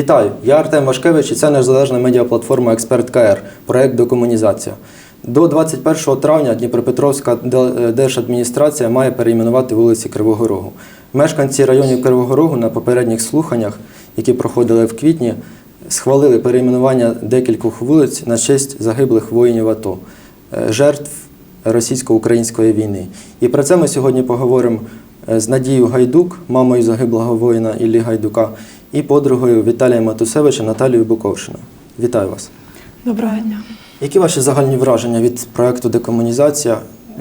Вітаю! Я Артем Вашкевич і це незалежна медіаплатформа Експерт КР, проект Декомунізація. До 21 травня Дніпропетровська держадміністрація має перейменувати вулиці Кривого Рогу. Мешканці районів Кривого Рогу на попередніх слуханнях, які проходили в квітні, схвалили перейменування декількох вулиць на честь загиблих воїнів АТО, е, жертв російсько-української війни. І про це ми сьогодні поговоримо е, з Надією Гайдук, мамою загиблого воїна Іллі Гайдука, і подругою Віталія Матусевича Наталією Буковшиною. Вітаю вас. Доброго дня. Які ваші загальні враження від проекту Декомунізація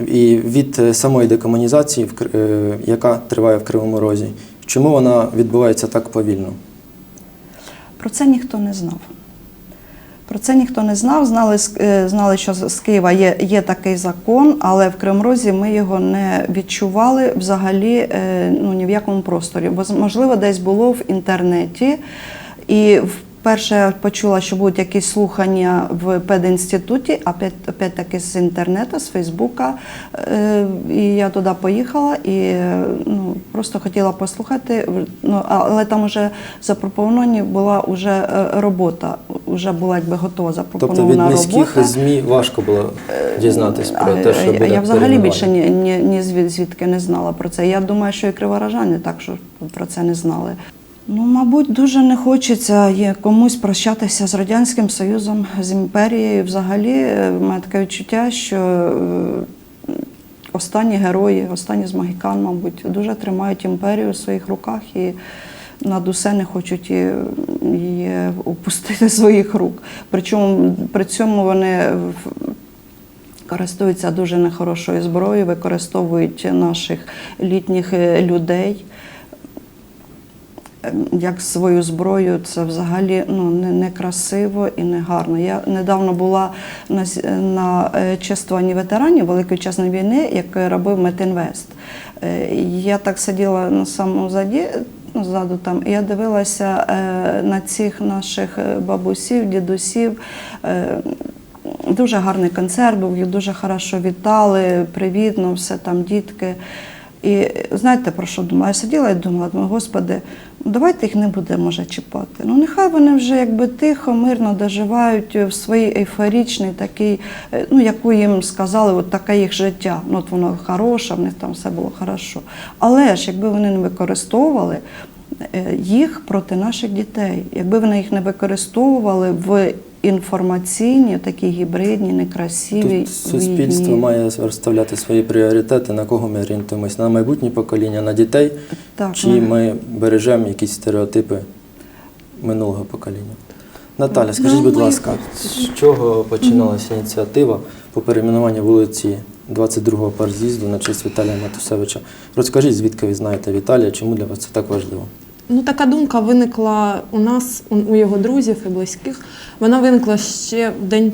і від е, самої декомунізації, е, яка триває в Кривому Розі? Чому вона відбувається так повільно? Про це ніхто не знав. Про це ніхто не знав. Знали, е, знали що з Києва є, є такий закон, але в Кримрозі ми його не відчували взагалі е, ну, ні в якому просторі. Бо, можливо, десь було в інтернеті. І вперше я почула, що будуть якісь слухання в пединституті, а опять, опять таки з інтернету, з Фейсбука. Е, І я туди поїхала і е, ну, просто хотіла послухати. Ну, але там вже запропоновані була вже е, робота, вже була якби готова Тобто від запропонована міських робота. ЗМІ важко було дізнатись про те, що буде я взагалі більше ні, ні, ні звід- звідки не знала про це. Я думаю, що і криворожани так, що про це не знали. Ну, мабуть, дуже не хочеться комусь прощатися з Радянським Союзом, з імперією. Взагалі, е, в таке відчуття, що е, останні герої, останні з Магікан, мабуть, дуже тримають імперію в своїх руках і над усе не хочуть її, упустити з своїх рук. Причому при цьому вони користуються дуже нехорошою зброєю, використовують наших літніх е, людей. Як свою зброю, це взагалі ну, не, не красиво і не гарно. Я недавно була на, на е, чествуванні ветеранів Великої Вітчизняної війни, яке робив Метинвест. Е, Я так сиділа на самому заді, ззаду там, я дивилася е, на цих наших е, бабусів, дідусів. Е, Дуже гарний концерт був, їх дуже хорошо вітали, привітно, все там дітки. І знаєте, про що думала? Я сиділа і думала, думаю, господи, давайте їх не будемо може чіпати. Ну нехай вони вже якби тихо, мирно доживають в своїй ейфорічний такій, е, ну яку їм сказали, от таке їх життя. Ну от воно хороше, в них там все було хорошо. Але ж якби вони не використовували е, їх проти наших дітей, якби вони їх не використовували в інформаційні, такі гібридні, некрасиві Тут суспільство війні. має розставляти свої пріоритети, на кого ми орієнтуємось? На майбутнє покоління, на дітей, Так, чи ми- ми бережемо якісь стереотипи минулого покоління? Наталя, скажіть, Ну, будь ласка, з чого починалася ініціатива по перейменуванню вулиці 22-го парз'їзду на честь Віталія Матусевича? Розкажіть, звідки ви знаєте Віталія, чому для вас це так важливо? Ну, така думка виникла у нас, у, його друзів і близьких. Вона виникла ще в день,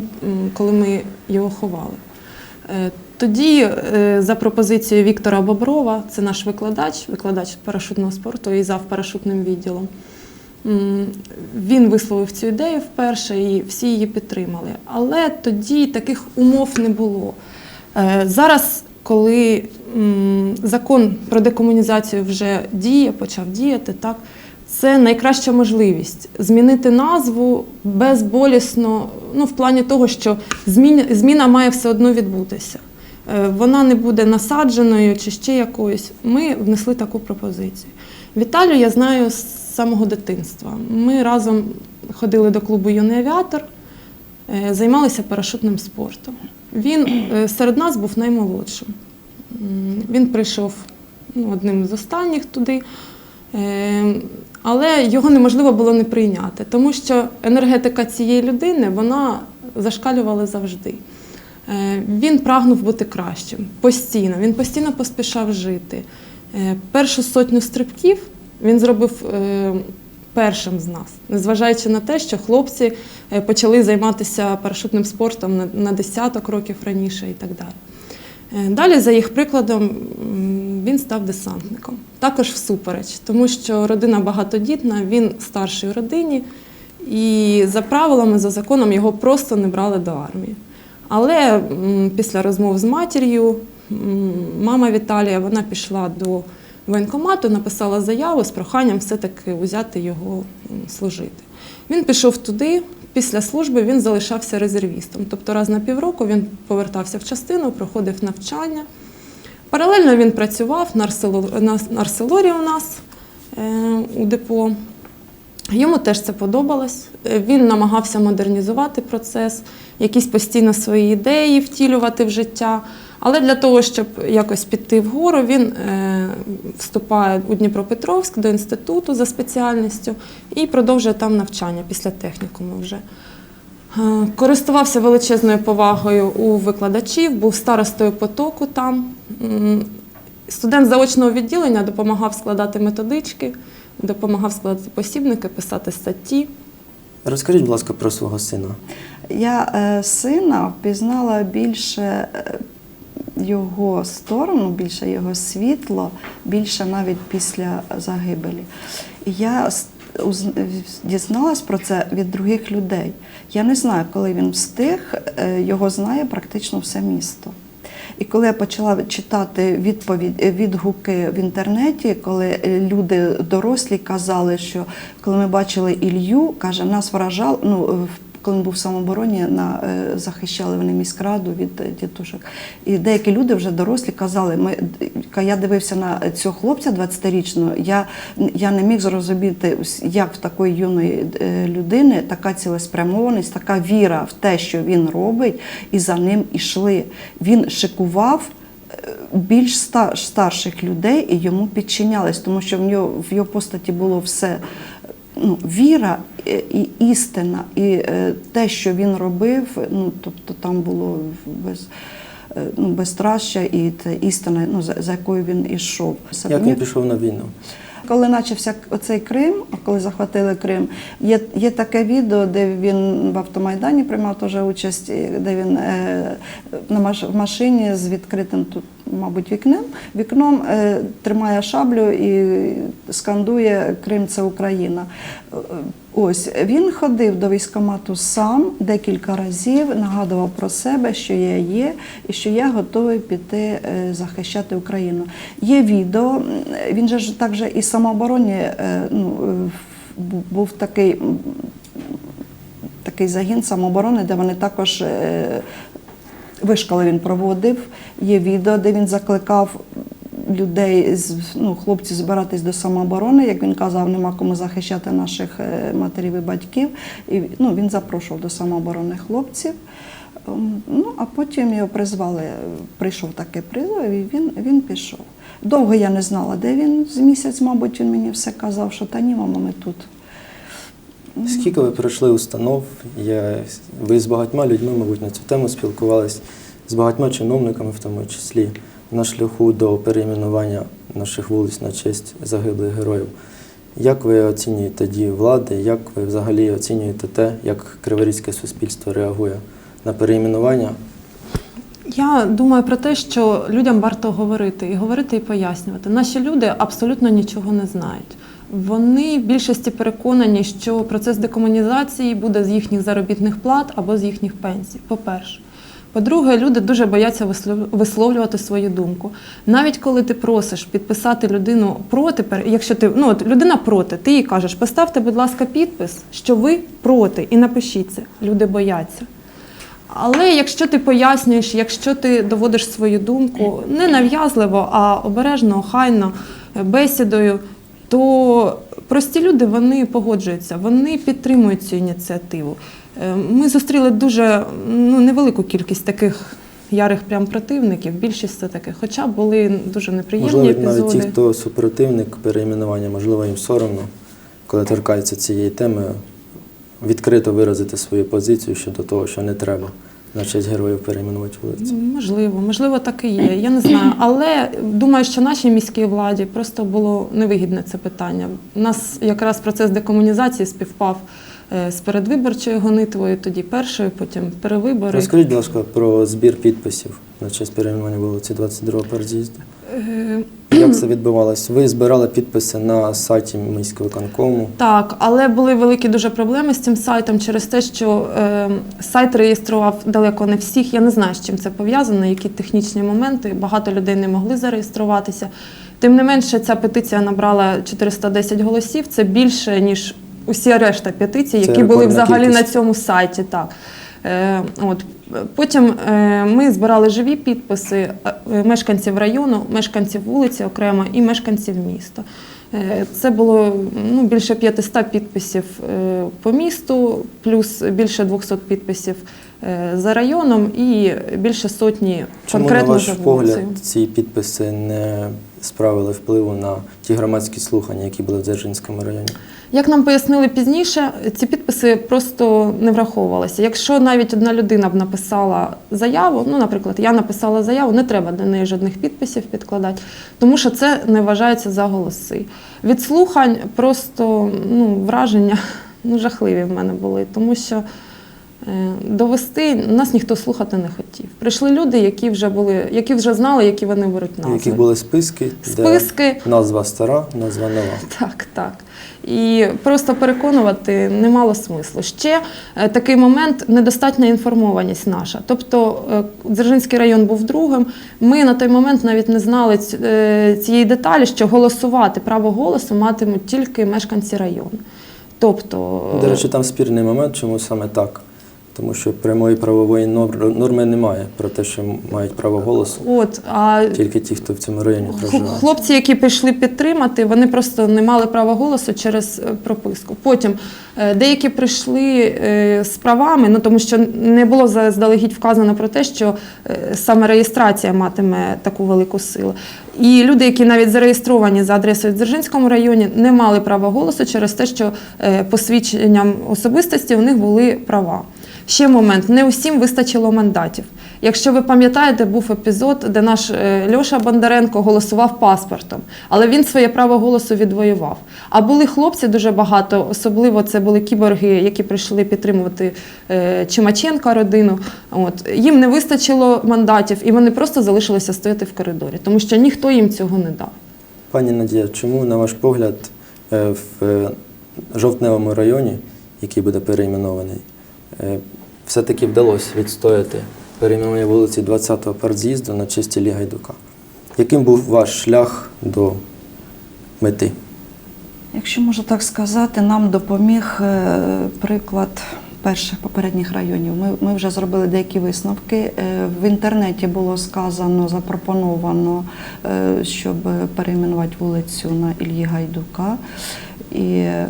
коли ми його ховали. Е, Тоді, е, за пропозицією Віктора Боброва, це наш викладач, викладач парашутного спорту і зав парашутним відділом. Він висловив цю ідею вперше і всі її підтримали. Але тоді таких умов не було. Е, Зараз, коли закон про декомунізацію вже діє, почав діяти, так, це найкраща можливість змінити назву безболісно, ну, в плані того, що зміна, зміна має все одно відбутися. Е, Вона не буде насадженою чи ще якоюсь. Ми внесли таку пропозицію. Віталію я знаю з самого дитинства. Ми разом ходили до клубу Юний авіатор, е, займалися парашутним спортом. Він е, серед нас був наймолодшим. Він прийшов ну, одним з останніх туди, Е, але його неможливо було не прийняти, тому що енергетика цієї людини вона зашкалювала завжди. Е, Він прагнув бути кращим постійно. Він постійно поспішав жити. Е, Першу сотню стрибків він зробив першим з нас, незважаючи на те, що хлопці почали займатися парашутним спортом на десяток років раніше і так далі. Е, Далі, за їх прикладом, він став десантником. Також всупереч, тому що родина багатодітна, він старший у родині, і за правилами, за законом його просто не брали до армії. Але після розмов з матір'ю, мама Віталія вона пішла до воєнкомату, написала заяву з проханням все-таки взяти його служити. Він пішов туди. Після служби він залишався резервістом. Тобто раз на півроку він повертався в частину, проходив навчання. Паралельно він працював на арсело- на арселорі у нас е, у депо. Йому теж це подобалось. Е, Він намагався модернізувати процес, якісь постійно свої ідеї втілювати в життя. Але для того, щоб якось піти вгору, він е, вступає у Дніпропетровськ до інституту за спеціальністю і продовжує там навчання після технікуму вже. Е, Користувався величезною повагою у викладачів, був старостою потоку там. Студент заочного відділення допомагав складати методички, допомагав складати посібники, писати статті. Розкажіть, будь ласка, про свого сина. Я е, сина впізнала більше е, його сторону, більше його світло, більше навіть після загибелі. І я дізналась про це від других людей. Я не знаю, коли він встиг, е, його знає практично все місто. І коли я почала читати відповідь, е, відгуки в інтернеті, коли е, люди дорослі казали, що коли ми бачили Ілью, каже, нас вражав, ну коли був в самообороні, на е, захищали вони міськраду від е, тітушок. І деякі люди вже дорослі казали, ми я дивився на цього хлопця 20-річного, я, я не міг зрозуміти, як в такої юної е, людини така цілеспрямованість, така віра в те, що він робить, і за ним ішли. Він шикував більш старших людей і йому підчинялись, тому що в нього в його постаті було все. Ну, віра е, і істина, і е, те, що він робив, ну тобто там було без, е, ну, безстраща і істина, ну, за, за якою він ішов. Як він пішов на війну? Коли почався оцей Крим, коли захватили Крим, є, є таке відео, де він в автомайдані приймав теж участь, де він е, на маш, в машині з відкритим тут, мабуть, вікном, вікном е, тримає шаблю і скандує Крим це Україна. Е, Ось він ходив до військкомату сам декілька разів, нагадував про себе, що я є, і що я готовий піти е, захищати Україну. Є відео, він же ж також і самообороні ну, був такий. Такий загін самооборони, де вони також вишколи він проводив. Є відео, де він закликав людей, ну, хлопців збиратись до самооборони. Як він казав, нема кому захищати наших е, матерів і батьків. І ну, він запрошував до самооборони хлопців. Ем, Ну, а потім його призвали, прийшов такий призов, і він, він пішов. Довго я не знала, де він з місяць, мабуть, він мені все казав, що та ні, мама, ми тут. Скільки ви пройшли установ? Я, ви з багатьма людьми, мабуть, на цю тему спілкувались, з багатьма чиновниками, в тому числі, на шляху до перейменування наших вулиць на честь загиблих героїв. Як ви оцінюєте дії влади? Як ви взагалі оцінюєте те, як криворізьке суспільство реагує на перейменування? Я думаю про те, що людям варто говорити і говорити і пояснювати. Наші люди абсолютно нічого не знають. Вони в більшості переконані, що процес декомунізації буде з їхніх заробітних плат або з їхніх пенсій. По-перше. По-друге, люди дуже бояться вислов- висловлювати свою думку. Навіть коли ти просиш підписати людину проти, якщо ти ну от людина проти, ти їй кажеш, поставте, будь ласка, підпис, що ви проти, і напишіть це. Люди бояться. Але якщо ти пояснюєш, якщо ти доводиш свою думку не нав'язливо, а обережно, охайно, е, бесідою, то прості люди вони погоджуються, вони підтримують цю ініціативу. Е, Ми зустріли дуже ну, невелику кількість таких ярих прям противників, більшість це таки, хоча були дуже неприємні Можливо, навіть ті, хто супротивник перейменування, можливо, їм соромно, коли торкаються цієї теми, відкрито виразити свою позицію щодо того, що не треба на честь героїв перейменувати вулиці. Можливо, можливо, так і є. Я не знаю. Але думаю, що нашій міській владі просто було невигідне це питання. У нас якраз процес декомунізації співпав е, з передвиборчою гонитвою, тоді першою, потім перевибори. Розкажіть, будь ласка, про збір підписів на честь перейменування вулиці 22 переїзду. Е, Як це відбувалось? Ви збирали підписи на сайті міського виконкому. Так, але були великі дуже проблеми з цим сайтом через те, що е, сайт реєстрував далеко не всіх. Я не знаю, з чим це пов'язано, які технічні моменти. Багато людей не могли зареєструватися. Тим не менше, ця петиція набрала 410 голосів. Це більше ніж усі решта петицій, які були взагалі на цьому сайті. Так. Е, от. Потім е, ми збирали живі підписи е, мешканців району, мешканців вулиці окремо і мешканців міста. Е, Це було ну, більше 500 підписів по місту, плюс більше 200 підписів за районом і більше сотні Чому, на конкретно ваш за вулицею. погляд, ці підписи не справили впливу на ті громадські слухання, які були в Дзержинському районі? Як нам пояснили пізніше, ці підписи просто не враховувалися. Якщо навіть одна людина б написала заяву, ну, наприклад, я написала заяву, не треба до неї жодних підписів підкладати, тому що це не вважається за голоси. Від слухань просто ну, враження ну, жахливі в мене були, тому що довести нас ніхто слухати не хотів. Прийшли люди, які вже були, які вже знали, які вони беруть назви. яких були списки, Списки. де назва стара, назва нова. Так, так. І просто переконувати не мало смислу. Ще е, такий момент недостатня інформованість наша. Тобто е, Дзержинський район був другим. Ми на той момент навіть не знали е, цієї деталі, що голосувати право голосу матимуть тільки мешканці району. Тобто, До речі, там спірний момент, чому саме так? Тому що прямої правової нор- норми немає про те, що мають право голосу от, а тільки ті, хто в цьому районі проживає. Хлопці, які прийшли підтримати, вони просто не мали права голосу через е, прописку. Потім е, деякі прийшли е, з правами, ну тому що не було заздалегідь вказано про те, що саме реєстрація матиме таку велику силу. І люди, які навіть зареєстровані за адресою в Дзержинському районі, не мали права голосу через те, що посвідченням особистості у них були права. Ще момент: не усім вистачило мандатів. Якщо ви пам'ятаєте, був епізод, де наш е, Льоша Бондаренко голосував паспортом, але він своє право голосу відвоював. А були хлопці дуже багато, особливо це були кіборги, які прийшли підтримувати е, Чимаченка родину. От їм не вистачило мандатів, і вони просто залишилися стояти в коридорі, тому що ніхто їм цього не дав. Пані Надія, чому, на ваш погляд, е, в жовтневому районі, який буде перейменований, е, все-таки вдалося відстояти перейменування вулиці 20-го партз'їзду на честі Лі Гайдука? Яким був ваш шлях до мети? Якщо можу так сказати, нам допоміг е, приклад перших попередніх районів. Ми, ми вже зробили деякі висновки. Е, В інтернеті було сказано, запропоновано, е, щоб перейменувати вулицю на Ільї Гайдука. І е,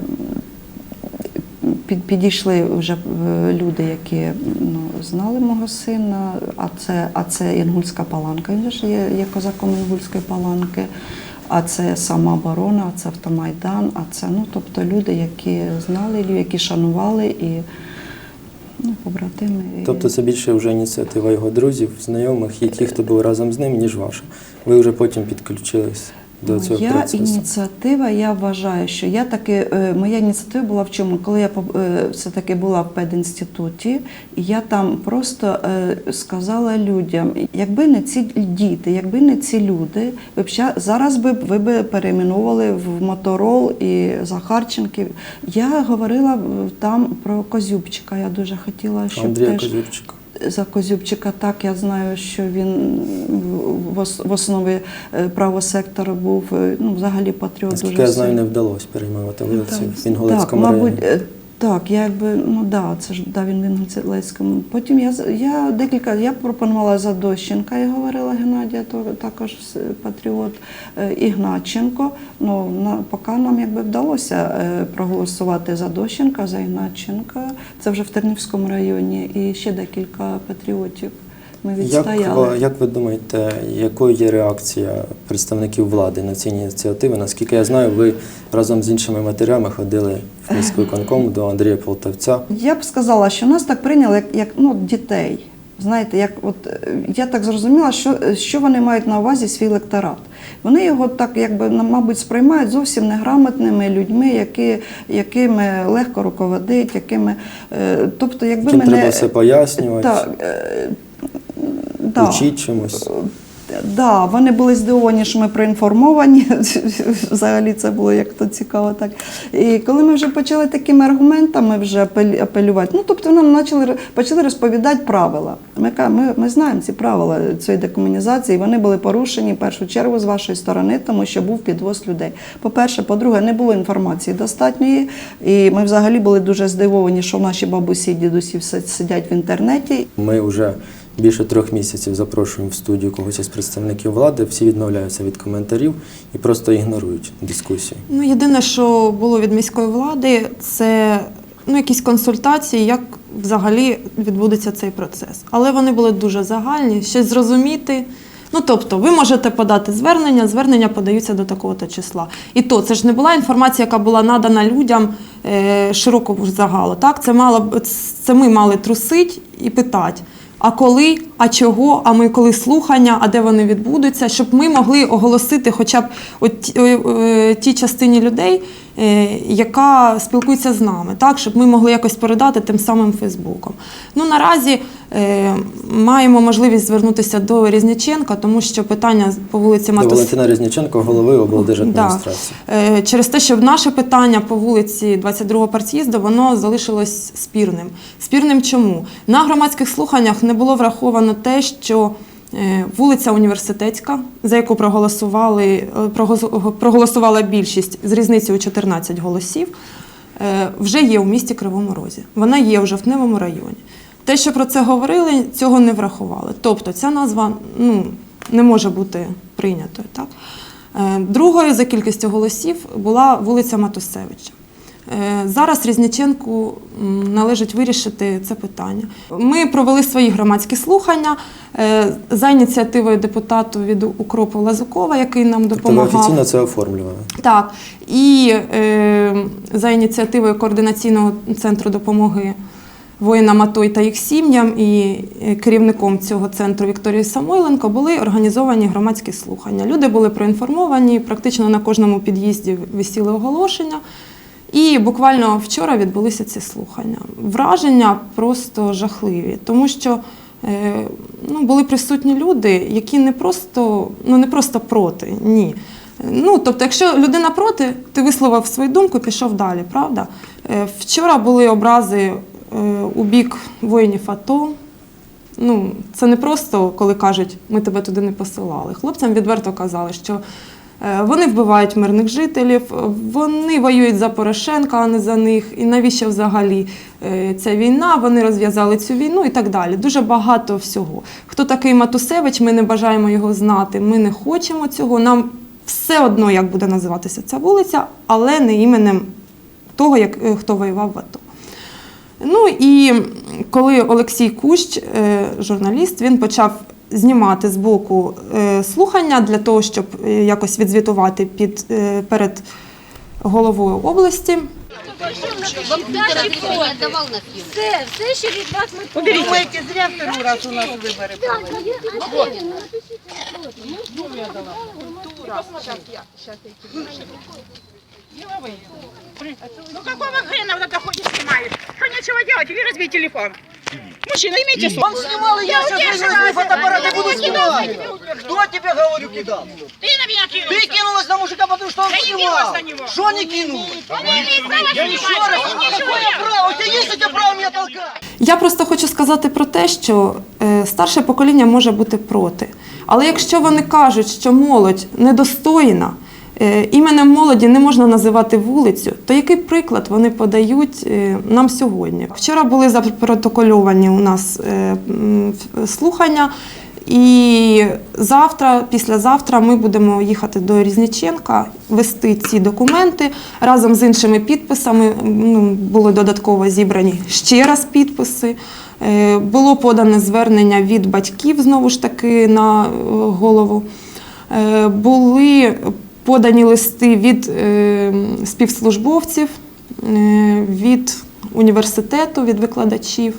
підійшли вже е, люди, які ну, знали мого сина, а це, а це Інгульська паланка. Він ж є, є козаком Інгульської паланки. А це самооборона, а це автомайдан, а це ну, тобто люди, які знали, які шанували і ну, побратими. Тобто це більше вже ініціатива його друзів, знайомих і ті, хто був разом з ним, ніж ваша. Ви вже потім підключились до цього Моя процесу. ініціатива, я вважаю, що я таки, е, моя ініціатива була в чому? Коли я е, все-таки була в педінституті, я там просто е, сказала людям, якби не ці діти, якби не ці люди, ви б зараз би ви би перейменували в Моторол і Захарченків. Я говорила там про Козюбчика. Я дуже хотіла, щоб Андрія теж Козюбчика. За Козюбчика так я знаю, що він в ос- в основі е, правого сектора був е, ну, взагалі патріот Наскільки дуже я знаю, не вдалося переймати вулицю в Інгулецькому так, районі. мабуть, е, так, я якби, ну да, це ж да, він в Інгулецькому. Потім я, я декілька, я пропонувала Задощенка, я говорила Геннадія, то також патріот, Ігначенко. Ігнатченко. Ну, на, поки нам якби вдалося е, проголосувати за Дощенка, за Ігнатченка. Це вже в Тернівському районі, і ще декілька патріотів. Ми Як, відстояли. ви- як ви думаєте, якою є реакція представників влади на ці ініціативи? Наскільки я знаю, ви разом з іншими матерями ходили в міськвиконком до Андрія Полтавця. Я б сказала, що нас так прийняли, як, як ну, дітей. Знаєте, як от я так зрозуміла, що, що вони мають на увазі свій лекторат. Вони його так, якби мабуть, сприймають зовсім неграмотними людьми, які, якими легко руководить, якими, е, тобто, якби Чим мене треба все пояснювати, так, е, да. учити чомусь. Да, вони були здивовані, що ми проінформовані. Взагалі це було як то цікаво так. І коли ми вже почали такими аргументами вже апелювати, ну тобто нам почали, почали розповідати правила. Ми, ми, ми знаємо ці правила цієї декомунізації, вони були порушені в першу чергу з вашої сторони, тому що був підвоз людей. По-перше, по-друге, не було інформації достатньої, і ми взагалі були дуже здивовані, що наші бабусі і дідусі все сидять в інтернеті Ми вже більше трьох місяців запрошуємо в студію когось із представників влади, всі відмовляються від коментарів і просто ігнорують дискусію. Ну, єдине, що було від міської влади, це ну, якісь консультації, як взагалі відбудеться цей процес. Але вони були дуже загальні, щось зрозуміти. Ну, тобто, ви можете подати звернення, звернення подаються до такого-то числа. І то це ж не була інформація, яка була надана людям е, широкого загалу. Так? Це, мало, це ми мали трусити і питати. А коли, а чого, а ми коли слухання, а де вони відбудуться, щоб ми могли оголосити хоча б от ті- е, е, тій частині людей, е, яка спілкується з нами, так, щоб ми могли якось передати тим самим Фейсбуком. Ну, наразі маємо можливість звернутися до Різниченка, тому що питання по вулиці До Матус... Валентина Різніченко, голови облдержадміністрації. Е, Через те, що наше питання по вулиці 22-го партс'їзду, воно залишилось спірним. Спірним чому? На громадських слуханнях не було враховано те, що е, вулиця університетська, за яку проголосували, е, проголосувала більшість з різницею 14 голосів, е, вже є у місті Кривому Розі. Вона є в Жовтневому районі. Те, що про це говорили, цього не врахували. Тобто ця назва ну, не може бути прийнятою. Так? Другою за кількістю голосів була вулиця Матусевича. Е, Зараз Різниченку належить вирішити це питання. Ми провели свої громадські слухання е, за ініціативою депутату від Укропу Лазукова, який нам Тобто допомагав. офіційно це оформлювали. Так, і е, за ініціативою координаційного центру допомоги воїнам АТО та їх сім'ям і е, керівником цього центру Вікторією Самойленко були організовані громадські слухання. Люди були проінформовані, практично на кожному під'їзді висіли оголошення. І буквально вчора відбулися ці слухання. Враження просто жахливі, тому що е, ну, були присутні люди, які не просто, ну, не просто проти, ні. Ну, тобто, якщо людина проти, ти висловив свою думку пішов далі, правда? Е, Вчора були образи е, у бік воїнів АТО. Ну, це не просто, коли кажуть, ми тебе туди не посилали. Хлопцям відверто казали, що вони вбивають мирних жителів, вони воюють за Порошенка, а не за них. І навіщо взагалі е, ця війна? Вони розв'язали цю війну і так далі. Дуже багато всього. Хто такий Матусевич? Ми не бажаємо його знати. Ми не хочемо цього. Нам все одно, як буде називатися ця вулиця, але не іменем того, як, е, хто воював в АТО. Ну і коли Олексій Кущ, е, журналіст, він почав знімати з боку е, слухання для того, щоб е, якось відзвітувати під, е, перед головою області. Все, все, що від вас ми Думаєте, зря второй раз у нас вибори проводять? Ну какого хрена вот это ходишь снимаешь? Что нечего делать? Или разбей телефон. Мужчина, имейте совесть. Он снимал, и я сейчас возьму фотоаппарат и буду снимать. Кто тебе, говорю, кидал? Ты на меня кинулся. Ты кинулась на мужика, потому что он Я не снимал. кинулась на него. Что не кинул? Он не имеет права Я еще снимать. раз, Он ничего какое не право? У тебя есть у тебя право меня толкать? Я просто хочу сказати про те, що е, старше покоління може бути проти. Але якщо вони кажуть, що молодь недостойна, е, іменем молоді не можна називати вулицю, то який приклад вони подають е, нам сьогодні? Вчора були запротокольовані у нас е, слухання. І завтра, післязавтра ми будемо їхати до Різниченка, вести ці документи разом з іншими підписами. Ну, були додатково зібрані ще раз підписи. Е, Було подане звернення від батьків знову ж таки на е, голову. Е, Були подані листи від е, співслужбовців, е, від університету, від викладачів.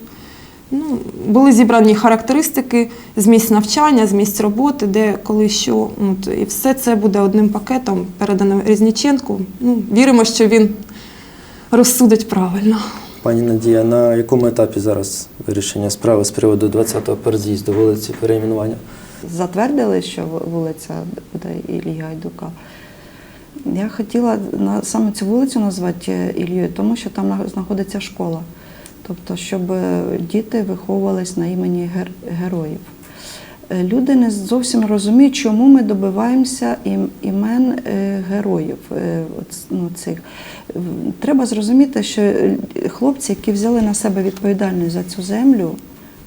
Ну, були зібрані характеристики з місць навчання, з місць роботи, де коли що. От, і все це буде одним пакетом передано Різніченку. Ну, віримо, що він розсудить правильно. Пані Надія, на якому етапі зараз вирішення справи з приводу 20-го переїзду вулиці перейменування? затвердили, що вулиця буде Іллі Гайдука. Я хотіла на саме цю вулицю назвати е, тому що там знаходиться школа. Тобто, щоб е, діти виховувались на імені гер- героїв. Е, Люди не зовсім розуміють, чому ми добиваємося ім- імен героїв. Ну, цих. Треба зрозуміти, що хлопці, які взяли на себе відповідальність за цю землю,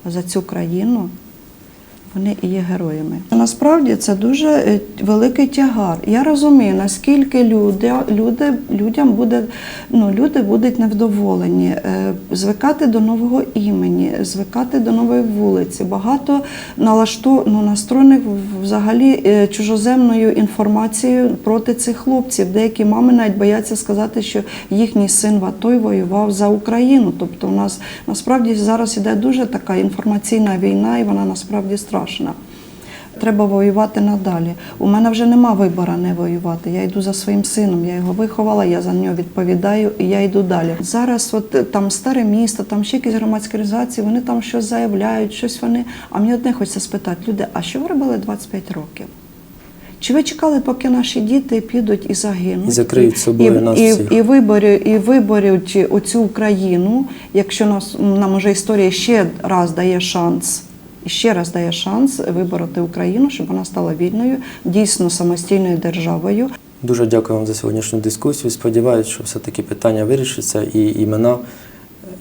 за цю країну, вони і є героями. Насправді це дуже е, великий тягар. Я розумію, наскільки люди, люди, людям буде, ну, люди будуть невдоволені, е, звикати до нового імені, звикати до нової вулиці. Багато налашту, ну, настроєних взагалі е, чужоземною інформацією проти цих хлопців. Деякі мами навіть бояться сказати, що їхній син в АТО воював за Україну. Тобто у нас насправді зараз іде дуже така інформаційна війна, і вона насправді страшна. Треба воювати надалі. У мене вже нема вибору не воювати. Я йду за своїм сином, я його виховала, я за нього відповідаю і я йду далі. Зараз, от е, там старе місто, там ще якісь громадські організації, вони там щось заявляють, щось вони. А мені одне хочеться спитати, люди, а що ви робили 25 років? Чи ви чекали, поки наші діти підуть і загинуть? І закриють собою і, нас і, всіх. і, виборють, і виборють оцю Україну, якщо нас, нам уже історія ще раз дає шанс, ще раз дає шанс вибороти Україну, щоб вона стала вільною, дійсно самостійною державою. Дуже дякую вам за сьогоднішню дискусію. Сподіваюся, що все-таки питання вирішиться і імена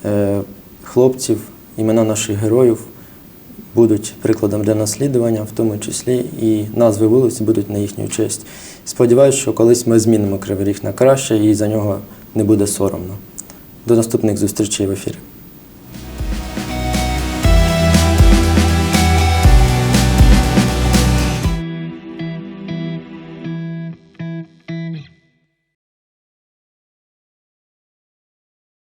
е, хлопців, імена наших героїв будуть прикладом для наслідування, в тому числі і назви вулиць будуть на їхню честь. Сподіваюся, що колись ми змінимо Кривий Ріг на краще і за нього не буде соромно. До наступних зустрічей в ефірі.